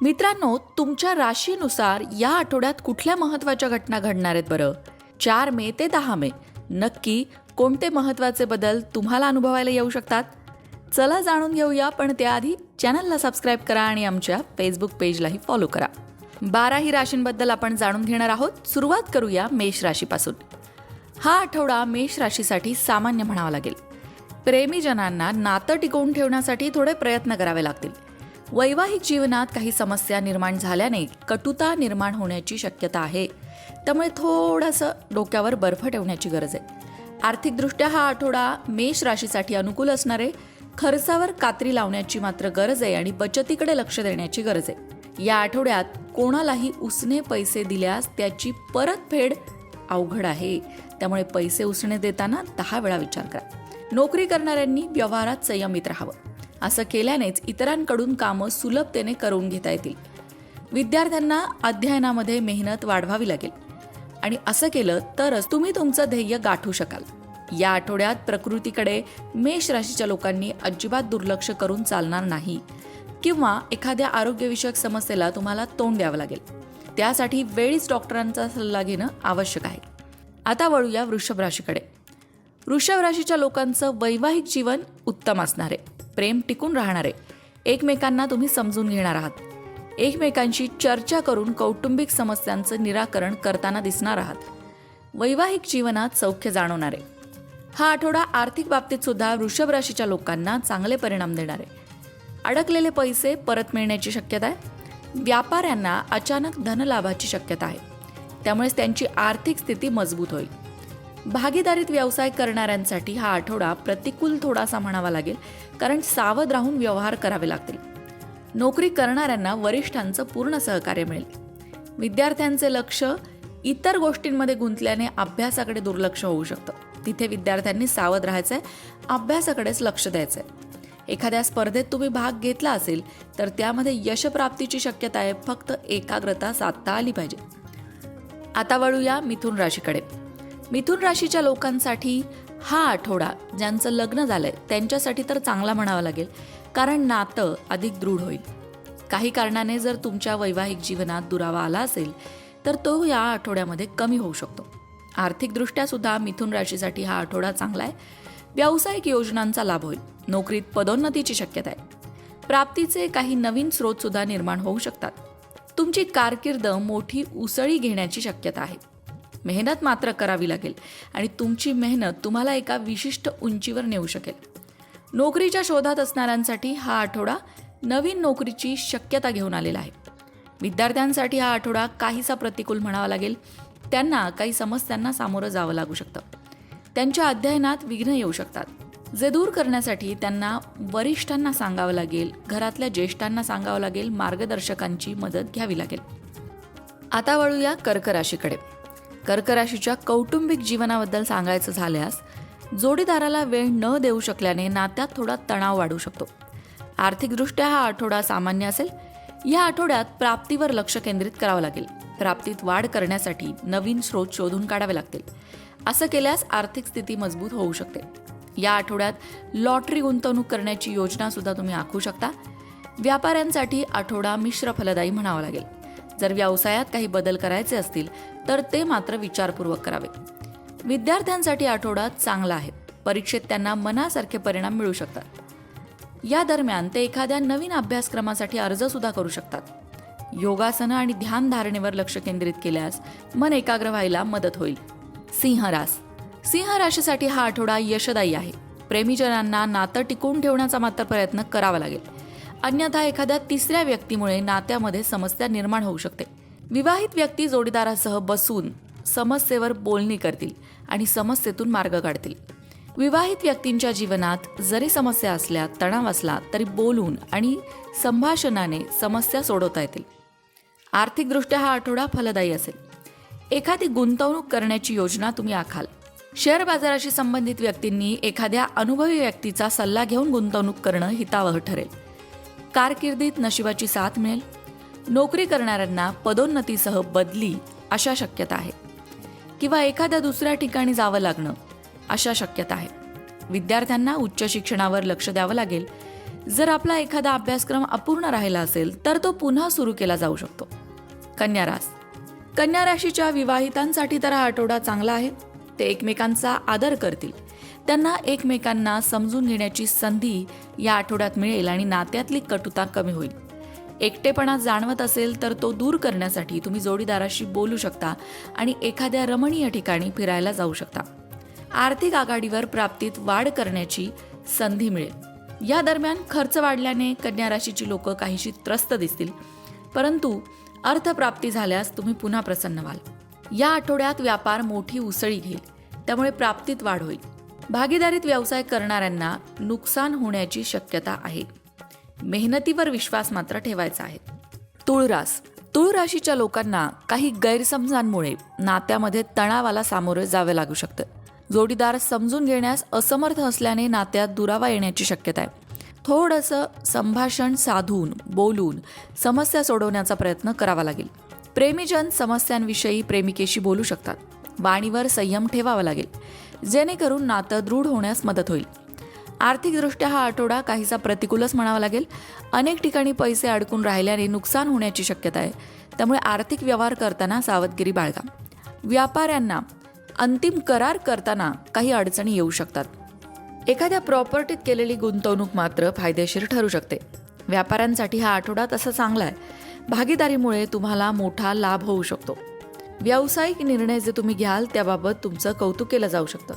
मित्रांनो तुमच्या राशीनुसार या आठवड्यात कुठल्या महत्त्वाच्या घटना घडणार आहेत बरं? चार मे ते दहा मे. नक्की कोणते महत्त्वाचे बदल तुम्हाला अनुभवायला येऊ शकतात? चला जाणून घेऊया पण त्याआधी चॅनलला सबस्क्राईब करा आणि आमच्या फेसबुक पेजलाही फॉलो करा. बाराही राशींबद्दल आपण जाणून घेणार आहोत. सुरुवात करूया मेष राशीपासून. हा आठवडा मेष राशीसाठी सामान्य म्हणावा लागेल. प्रेमीजनांना नातं टिकवून ठेवण्यासाठी थोडे प्रयत्न करावे लागतील. वैवाहिक जीवनात काही समस्या निर्माण झाल्याने कटुता निर्माण होण्याची शक्यता आहे. त्यामुळे थोडंसं डोक्यावर बर्फ ठेवण्याची गरज आहे. आर्थिकदृष्ट्या हा आठवडा मेष राशीसाठी अनुकूल असणारे खर्चावर कात्री लावण्याची मात्र गरज आहे आणि बचतीकडे लक्ष देण्याची गरज आहे. या आठवड्यात कोणालाही उसने पैसे दिल्यास त्याची परतफेड अवघड आहे. त्यामुळे पैसे उसने देताना दहा वेळा विचार करा. नोकरी करणाऱ्यांनी व्यवहारात संयमित राहावं. असं केल्यानेच इतरांकडून कामं सुलभतेने करून घेता येतील. विद्यार्थ्यांना अध्ययनामध्ये मेहनत वाढवावी लागेल. आणि असं केलं तरच तुम्ही तुमचं ध्येय गाठू शकाल. या आठवड्यात प्रकृतीकडे मेष राशीच्या लोकांनी अजिबात दुर्लक्ष करून चालणार नाही. किंवा एखाद्या आरोग्यविषयक समस्येला तुम्हाला तोंड द्यावं लागेल. त्यासाठी वेळीच डॉक्टरांचा सल्ला घेणं आवश्यक आहे. आता वळूया वृषभ राशीकडे. वृषभ राशीच्या लोकांचं वैवाहिक जीवन उत्तम असणार. आहे प्रेम टिकून राहणार. आहे एकमेकांना तुम्ही समजून घेणार आहात. एकमेकांशी चर्चा करून कौटुंबिक समस्यांचं निराकरण करताना दिसणार आहात. वैवाहिक जीवनात सौख्य जाणवणार. आहे हा आठवडा आर्थिक बाबतीत सुद्धा वृषभ राशीच्या लोकांना चांगले परिणाम देणार. आहे अडकलेले पैसे परत मिळण्याची शक्यता आहे. व्यापाऱ्यांना अचानक धनलाभाची शक्यता आहे. त्यामुळेच त्यांची आर्थिक स्थिती मजबूत होईल. भागीदारीत व्यवसाय करणाऱ्यांसाठी हा आठवडा प्रतिकूल थोडासा म्हणावा लागेल कारण सावध राहून व्यवहार करावे लागतील. नोकरी करणाऱ्यांना वरिष्ठांचं पूर्ण सहकार्य मिळेल. विद्यार्थ्यांचे लक्ष इतर गोष्टींमध्ये गुंतल्याने अभ्यासाकडे दुर्लक्ष होऊ शकतं. तिथे विद्यार्थ्यांनी सावध राहायचं आहे अभ्यासाकडेच लक्ष द्यायचं आहे एखाद्या स्पर्धेत तुम्ही भाग घेतला असेल तर त्यामध्ये यशप्राप्तीची शक्यता आहे फक्त एकाग्रता साधता आली पाहिजे. आता वळूया मिथुन राशीकडे. मिथुन राशीच्या लोकांसाठी हा आठवडा ज्यांचं लग्न झालंय त्यांच्यासाठी तर चांगला म्हणावा लागेल. कारण नातं अधिक दृढ होईल. काही कारणाने जर तुमच्या वैवाहिक जीवनात दुरावा आला असेल तर तो या आठवड्यामध्ये कमी होऊ शकतो. आर्थिकदृष्ट्या सुद्धा मिथुन राशीसाठी हा आठवडा चांगला आहे. व्यावसायिक योजनांचा लाभ होईल. नोकरीत पदोन्नतीची शक्यता आहे. प्राप्तीचे काही नवीन स्रोत सुद्धा निर्माण होऊ शकतात. तुमची कारकीर्द मोठी उसळी घेण्याची शक्यता आहे. मेहनत मात्र करावी लागेल. आणि तुमची मेहनत तुम्हाला एका विशिष्ट उंचीवर नेऊ शकेल. नोकरीच्या शोधात असणाऱ्यांसाठी हा आठवडा नवीन नोकरीची शक्यता घेऊन आलेला आहे. विद्यार्थ्यांसाठी हा आठवडा काहीसा प्रतिकूल म्हणावा लागेल. त्यांना काही समस्यांना सामोरं जावं लागू शकतं. त्यांच्या अध्ययनात विघ्न येऊ शकतात. जे दूर करण्यासाठी त्यांना वरिष्ठांना सांगावं लागेल घरातल्या ज्येष्ठांना सांगावं लागेल मार्गदर्शकांची मदत घ्यावी लागेल. आता वळूया कर्क कर्कराशीच्या कौटुंबिक जीवनाबद्दल सांगायचं झाल्यास जोडीदाराला वेळ न देऊ शकल्याने नात्यात थोडा तणाव वाढू शकतो. आर्थिकदृष्ट्या हा आठवडा सामान्य असेल या आठवड्यात प्राप्तीवर लक्ष केंद्रित करावं लागेल. प्राप्तीत वाढ करण्यासाठी नवीन स्रोत शोधून काढावे लागतील. असं केल्यास आर्थिक स्थिती मजबूत होऊ शकते. या आठवड्यात लॉटरी गुंतवणूक करण्याची योजना सुद्धा तुम्ही आखू शकता. व्यापाऱ्यांसाठी आठवडा मिश्र फलदायी म्हणावा लागेल. जर व्यवसायात काही बदल करायचे असतील तर ते मात्र विचारपूर्वक करावे. विद्यार्थ्यांसाठी आठवडा चांगला आहे. परीक्षेत त्यांना मनासारखे परिणाम मिळू शकतात. या दरम्यान ते एखाद्या नवीन अभ्यासक्रमासाठी अर्ज सुद्धा करू शकतात. योगासनं आणि ध्यान धारणेवर लक्ष केंद्रित केल्यास मन एकाग्र व्हायला मदत होईल. सिंहरास सिंह राशीसाठी हा आठवडा यशदायी आहे. प्रेमीजनांना नातं टिकवून ठेवण्याचा मात्र प्रयत्न करावा लागेल. अन्यथा एखाद्या तिसऱ्या व्यक्तीमुळे नात्यामध्ये समस्या निर्माण होऊ शकते. विवाहित व्यक्ती जोडीदारासह बसून समस्येवर बोलणी करतील आणि समस्येतून मार्ग काढतील. विवाहित व्यक्तींच्या जीवनात जरी समस्या असल्या तणाव असला तरी बोलून आणि संभाषणाने समस्या सोडवता येतील. आर्थिकदृष्ट्या हा आठवडा फलदायी असेल. एखादी गुंतवणूक करण्याची योजना तुम्ही आखाल. शेअर बाजाराशी संबंधित व्यक्तींनी एखाद्या अनुभवी व्यक्तीचा सल्ला घेऊन गुंतवणूक करणं हितावह ठरेल. कारकिर्दीत नशिबाची साथ मिळेल. नोकरी करणाऱ्यांना पदोन्नतीसह बदली अशा शक्यता आहे किंवा एखाद्या दुसऱ्या ठिकाणी जावं लागणं अशा शक्यता आहे विद्यार्थ्यांना उच्च शिक्षणावर लक्ष द्यावं लागेल. जर आपला एखादा अभ्यासक्रम अपूर्ण राहिला असेल तर तो पुन्हा सुरू केला जाऊ शकतो. कन्या रास. कन्या राशीच्या विवाहितांसाठी तर हा आठवडा चांगला आहे. ते एकमेकांचा आदर करतील. त्यांना एकमेकांना समजून घेण्याची संधी या आठवड्यात मिळेल आणि नात्यातली कटुता कमी होईल. एकटेपणा जाणवत असेल तर तो दूर करण्यासाठी तुम्ही जोडीदाराशी बोलू शकता आणि एखाद्या रमणीय ठिकाणी फिरायला जाऊ शकता. आर्थिक आघाडीवर प्राप्तीत वाढ करण्याची संधी मिळेल. या दरम्यान खर्च वाढल्याने कन्या राशीची लोक काहीशी त्रस्त दिसतील. परंतु अर्थप्राप्ती झाल्यास तुम्ही पुन्हा प्रसन्न व्हाल. या आठवड्यात व्यापार मोठी उसळी घेईल. त्यामुळे प्राप्तीत वाढ होईल. भागीदारीत व्यवसाय करणाऱ्यांना नुकसान होण्याची शक्यता आहे. मेहनतीवर विश्वास मात्र ठेवायचा आहे. तुळरास तुळ राशीच्या लोकांना काही गैरसमजांमुळे नात्यामध्ये तणावाला सामोरे जावे लागू शकतं. जोडीदार समजून घेण्यास असमर्थ असल्याने नात्यात दुरावा येण्याची शक्यता आहे. थोडंसं संभाषण साधून बोलून समस्या सोडवण्याचा प्रयत्न करावा लागेल. प्रेमीजन समस्यांविषयी प्रेमिकेशी बोलू शकतात. वाणीवर संयम ठेवावा लागेल. जेणेकरून नातं दृढ होण्यास मदत होईल. आर्थिकदृष्ट्या हा आठवडा काहीसा प्रतिकूलच म्हणावा लागेल. अनेक ठिकाणी पैसे अडकून राहिल्याने नुकसान होण्याची शक्यता आहे. त्यामुळे आर्थिक व्यवहार करताना सावधगिरी बाळगा. व्यापाऱ्यांना अंतिम करार करताना काही अडचणी येऊ शकतात. एखाद्या प्रॉपर्टीत केलेली गुंतवणूक मात्र फायदेशीर ठरू शकते. व्यापाऱ्यांसाठी हा आठवडा तसा चांगला आहे. भागीदारीमुळे तुम्हाला मोठा लाभ होऊ शकतो. व्यावसायिक निर्णय जे तुम्ही घ्याल त्याबाबत तुमचं कौतुक केलं जाऊ शकतं.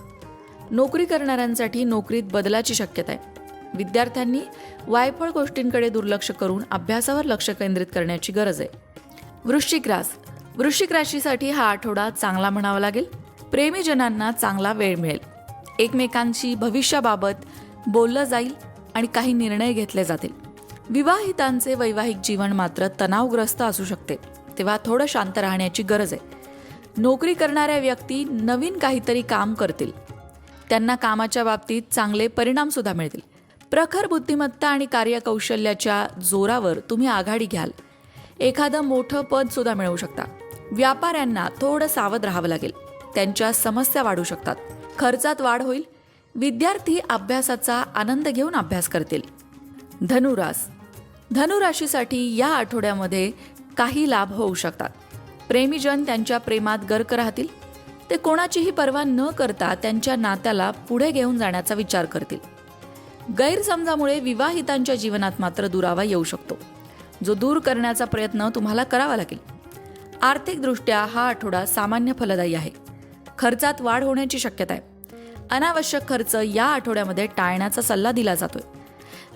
नोकरी करणाऱ्यांसाठी नोकरीत बदलाची शक्यता आहे. विद्यार्थ्यांनी वायफळ गोष्टींकडे दुर्लक्ष करून अभ्यासावर लक्ष केंद्रित करण्याची गरज आहे. वृश्चिक रास. वृश्चिक राशीसाठी हा आठवडा चांगला म्हणावा लागेल. प्रेमीजनांना चांगला वेळ मिळेल. एकमेकांशी भविष्याबाबत बोललं जाईल आणि काही निर्णय घेतले जातील. विवाहितांचे वैवाहिक जीवन मात्र तणावग्रस्त असू शकते. तेव्हा थोडं शांत राहण्याची गरज आहे. नोकरी करणाऱ्या व्यक्ती नवीन काहीतरी काम करतील. त्यांना कामाच्या बाबतीत चांगले परिणाम सुद्धा मिळतील. प्रखर बुद्धिमत्ता आणि कार्यकौशल्याच्या जोरावर तुम्ही आघाडी घ्याल. एखादं मोठं पद सुद्धा मिळवू शकता. व्यापाऱ्यांना थोडं सावध राहावं लागेल. त्यांच्या समस्या वाढू शकतात. खर्चात वाढ होईल. विद्यार्थी अभ्यासाचा आनंद घेऊन अभ्यास करतील. धनुरास. धनुराशीसाठी या आठवड्यामध्ये काही लाभ होऊ शकतात. प्रेमीजन त्यांच्या प्रेमात गर्क राहतील. ते कोणाचीही पर्वा न करता त्यांच्या नात्याला पुढे घेऊन जाण्याचा विचार करतील. गैरसमजामुळे विवाहितांच्या जीवनात मात्र दुरावा येऊ शकतो. जो दूर करण्याचा प्रयत्न तुम्हाला करावा लागेल. आर्थिकदृष्ट्या हा आठवडा सामान्य फलदायी आहे. खर्चात वाढ होण्याची शक्यता आहे. अनावश्यक खर्च या आठवड्यामध्ये टाळण्याचा सल्ला दिला जातोय.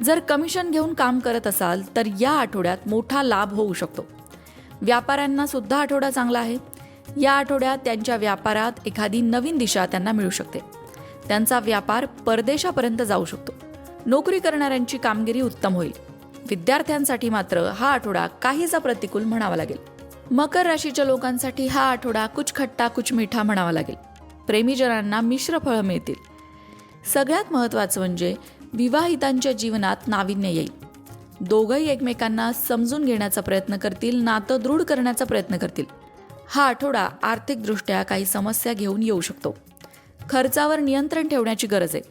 जर कमिशन घेऊन काम करत असाल तर या आठवड्यात मोठा लाभ होऊ शकतो. व्यापाऱ्यांना सुद्धा आठवडा चांगला आहे. या आठवड्यात त्यांच्या व्यापारात एखादी नवीन दिशा त्यांना मिळू शकते. त्यांचा व्यापार परदेशापर्यंत जाऊ शकतो. नोकरी करणाऱ्यांची कामगिरी उत्तम होईल. विद्यार्थ्यांसाठी मात्र हा आठवडा काहीसा प्रतिकूल म्हणावा लागेल. मकर राशीच्या लोकांसाठी हा आठवडा कुछ खट्टा कुछ मिठा म्हणावा लागेल. प्रेमीजनांना मिश्र फळं मिळतील. सगळ्यात महत्त्वाचं म्हणजे विवाहितांच्या जीवनात नाविन्य येईल. दोघंही एकमेकांना समजून घेण्याचा प्रयत्न करतील नातं दृढ करण्याचा प्रयत्न करतील. हा आठवडा आर्थिकदृष्ट्या काही समस्या घेऊन येऊ शकतो. खर्चावर नियंत्रण ठेवण्याची गरज आहे.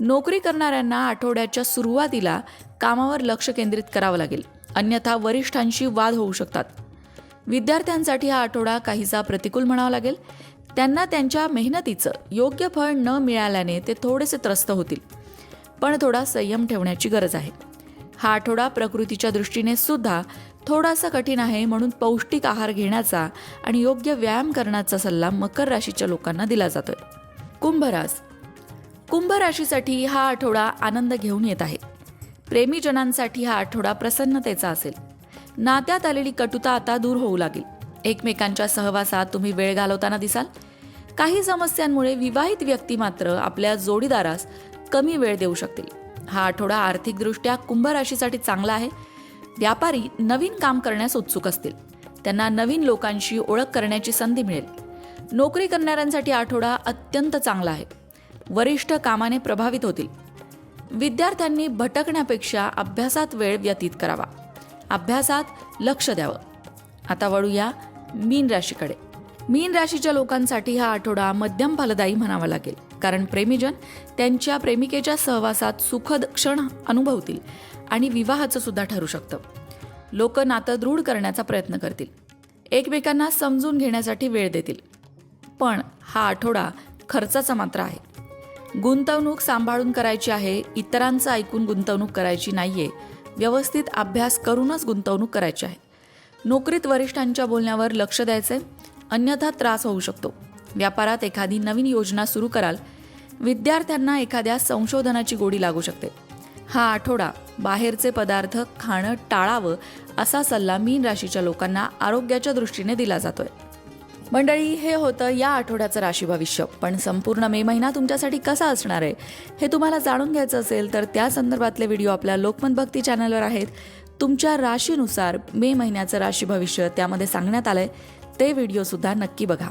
नोकरी करणाऱ्यांना आठवड्याच्या सुरुवातीला कामावर लक्ष केंद्रित करावं लागेल. अन्यथा वरिष्ठांशी वाद होऊ शकतात. विद्यार्थ्यांसाठी हा आठवडा काहीसा प्रतिकूल म्हणावा लागेल. त्यांना त्यांच्या मेहनतीचं योग्य फळ न मिळाल्याने ते थोडेसे त्रस्त होतील. पण थोडा संयम ठेवण्याची गरज आहे. हा आठवडा प्रकृतीच्या दृष्टीने सुद्धा थोडासा कठीण आहे म्हणून पौष्टिक आहार घेण्याचा आणि योग्य व्यायाम करण्याचा सल्ला मकर राशीच्या लोकांना दिला जातोय. कुंभरास कुंभ राशीसाठी हा आठवडा आनंद घेऊन येत आहे. प्रेमीजनांसाठी हा आठवडा प्रसन्नतेचा असेल. नात्यात आलेली कटुता आता दूर होऊ लागेल. एकमेकांच्या सहवासात तुम्ही वेळ घालवताना दिसाल. काही समस्यांमुळे विवाहित व्यक्ती मात्र आपल्या जोडीदारास कमी वेळ देऊ शकतील. हा आठवडा आर्थिकदृष्ट्या कुंभ राशीसाठी चांगला आहे. व्यापारी नवीन काम करण्यास उत्सुक असतील. त्यांना नवीन लोकांशी ओळख करण्याची संधी मिळेल. नोकरी करणाऱ्यांसाठी आठवडा अत्यंत चांगला आहे. वरिष्ठ कामाने प्रभावित होतील. विद्यार्थ्यांनी भटकण्यापेक्षा अभ्यासात वेळ व्यतीत करावा. अभ्यासात लक्ष द्यावं. आता वळूया मीन राशीकडे. मीन राशीच्या लोकांसाठी हा आठवडा मध्यम फलदायी म्हणावा लागेल. कारण प्रेमीजन त्यांच्या प्रेमिकेच्या सहवासात सुखद क्षण अनुभवतील आणि विवाहाचं सुद्धा ठरू शकतं. लोक नातं दृढ करण्याचा प्रयत्न करतील. एकमेकांना समजून घेण्यासाठी वेळ देतील. पण हा आठवडा खर्चाचा मात्र आहे. गुंतवणूक सांभाळून करायची आहे इतरांचं ऐकून गुंतवणूक करायची नाहीये व्यवस्थित अभ्यास करूनच गुंतवणूक करायची आहे. नोकरीत वरिष्ठांच्या बोलण्यावर लक्ष द्यायचंय अन्यथा त्रास होऊ शकतो. व्यापारात एखादी नवीन योजना सुरू कराल विद्यार्थ्यांना एखाद्या संशोधनाची गोडी लागू शकते. हा आठवडा बाहेरचे पदार्थ खाणं टाळावं असा सल्ला मीन राशीच्या लोकांना आरोग्याच्या दृष्टीने दिला जातोय. मंडळी हे होतं या आठवड्याचं राशी भविष्य. पण संपूर्ण मे महिना तुमच्यासाठी कसा असणार आहे हे तुम्हाला जाणून घ्यायचं असेल तर त्या संदर्भातले व्हिडिओ आपल्या लोकमत भक्ती चॅनलवर आहेत. तुमच्या राशीनुसार मे महिन्याचं राशी भविष्य त्यामध्ये सांगण्यात आलंय. ते व्हिडिओ सुद्धा नक्की बघा.